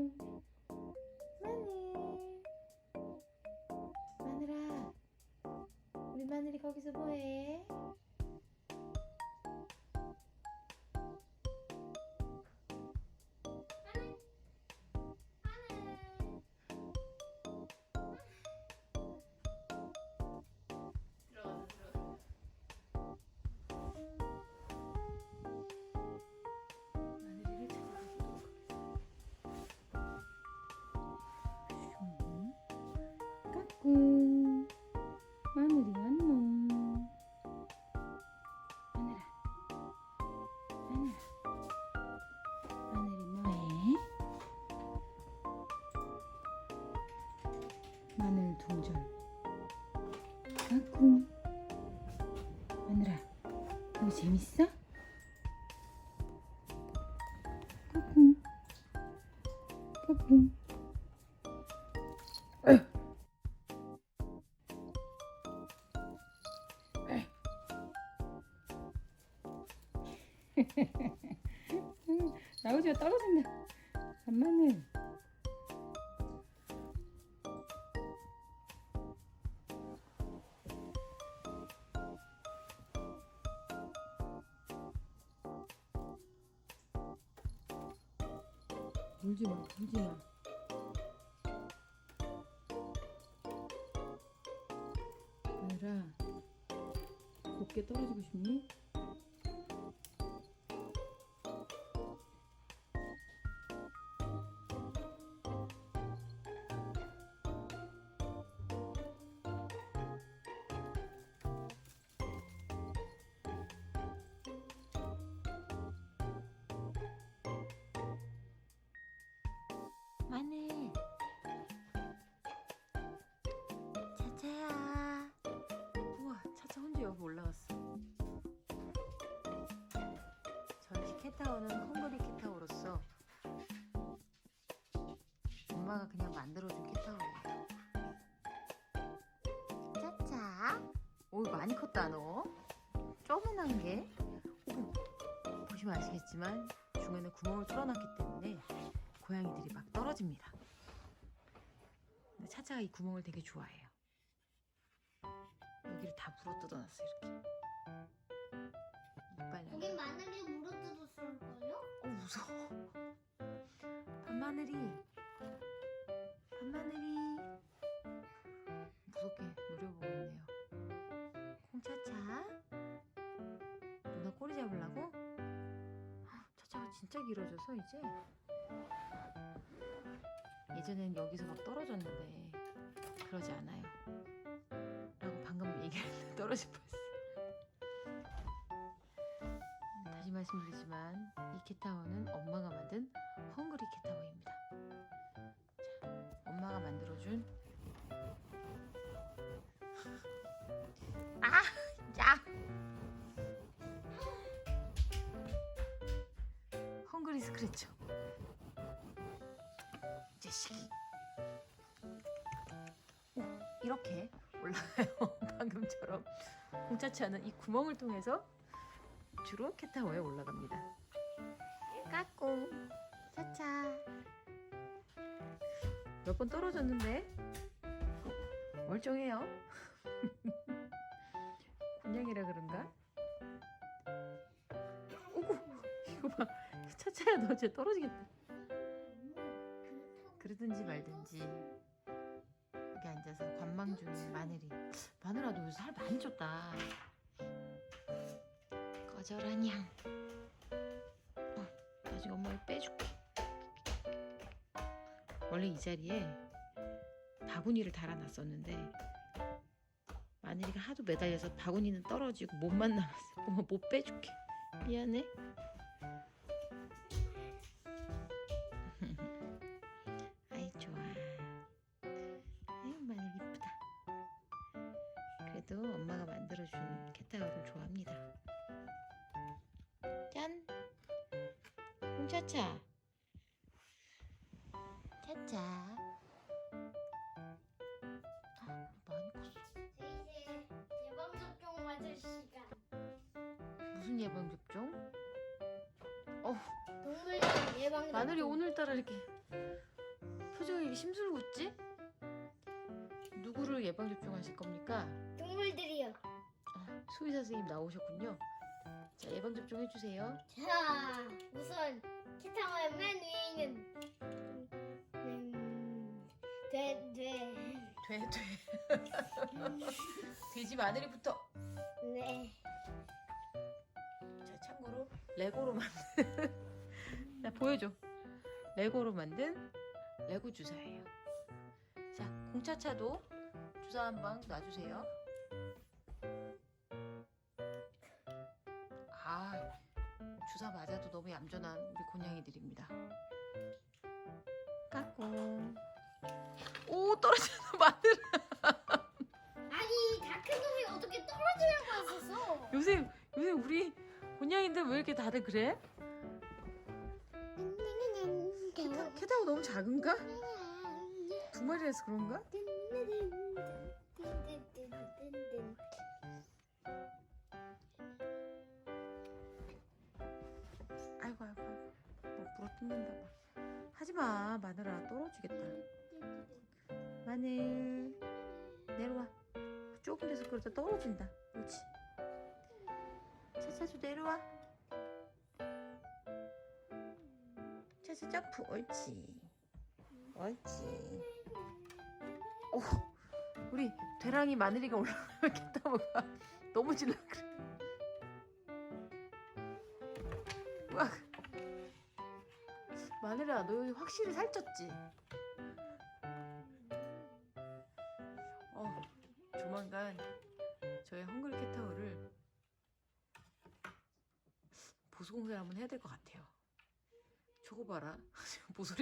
까꿍 마늘 마늘아 우리 마늘이 거기서 뭐해? 마늘이 뭐해? 마늘 동절 까꿍 마늘아 이거 재밌어? 나오지가 떨어진다. 잠만은. 울지 마 울지마. 마늘아 곱게 떨어지고 싶니? 마늘. 차차야. 우와 차차 혼자 여기 올라갔어. 저희 캣타워는 헝그리 캣타워로서 엄마가 그냥 만들어준 캣타워예요. 짜짜 오 많이 컸다 너. 쪼만한 게. 오, 보시면 아시겠지만 중간에 구멍을 뚫어놨기 때문에 고양이들이 막 떨어집니다. 차차가 이 구멍을 되게 좋아해요. 여기를 다 물어 뜯어놨어 이렇게. 이빨 나 거긴 마늘이 물어뜯었을걸요? 어 무서워. 밤마늘이 밤마늘이 무섭게 노려보고 있네요. 콩차차. 누나 꼬리 잡으려고? 헉, 차차가 진짜 길어져서 이제 예전엔 여기서 막 떨어졌는데 그러지 않아요 라고 방금 얘기했는데 떨어질 뻔했어 다시 말씀드리지만 이 캣타워는 엄마가 만든 헝그리 캣타워입니다. 자, 엄마가 만들어준 아, 야. 헝그리 스크래쳐. 이 자식이. 오, 이렇게 올라가요. 방금처럼 공차차는 이 구멍을 통해서 주로 캣타워에 올라갑니다. 까꿍 차차 몇 번 떨어졌는데 어, 멀쩡해요. 곤양이라 그런가? 오구 이거 봐 차차야 너 이제 떨어지겠다. 그러든지 말든지 여기 앉아서 관망 중인 마늘이 마늘아 너 요새 살 많이 쪘다. 거절하냥. 어, 나중에 엄마가 빼줄게. 원래 이 자리에 바구니를 달아놨었는데 마늘이가 하도 매달려서 바구니는 떨어지고 못만 남았어. 엄마 못 빼줄게. 미안해. 그래도 엄마가 만들어준 캣타워를 좋아합니다. 짠! 홍차차! 차차! 아, 많이 컸어. 이제 예방접종 맞을 시간. 무슨 예방접종? 어, 동물 예방접종. 마늘이 오늘따라 이렇게 이렇게 심술 궂지? 누구를 예방 접종하실 겁니까? 동물들이요. 어, 수의사 선생님 나오셨군요. 자 예방 접종 해주세요. 자, 우선 키타마의 맨 위에 있는 음, 돼, 돼. 돼 돼. 돼지 마늘이부터. 네. 자 참고로 레고로 만든 자 보여줘 레고로 만든 레고 주사예요 자 공차차도 주사 한 방 놔주세요 주사 맞아도 너무 얌전한 우리 곤양이들입니다 까꿍 오 떨어지는 마늘 아니, 다큰 놈이 어떻게 떨어지려고 했었어? 요새 요새 우리 곤양이들 왜 이렇게 다들 그래? 캐타, 캐타고 너무 작은가? 두 마리라서 그런가? 뭐 부러뜨는다 봐 하지마 마늘아 떨어지겠다. 마늘. 내려와. 좁은 데서 그러다 떨어진다. 그렇지. 차차도 내려와. 차차 점프 옳지. 옳지. 오 우리 대랑이 마늘이가 올라가면 겠다 뭐가. 너무 질라 그래 마늘아 너 여기 확실히 살쪘지? 어 조만간 저희 헝그리 캣타워를 보수공사를 한번 해야 될 것 같아요. 저거 봐라. 모서리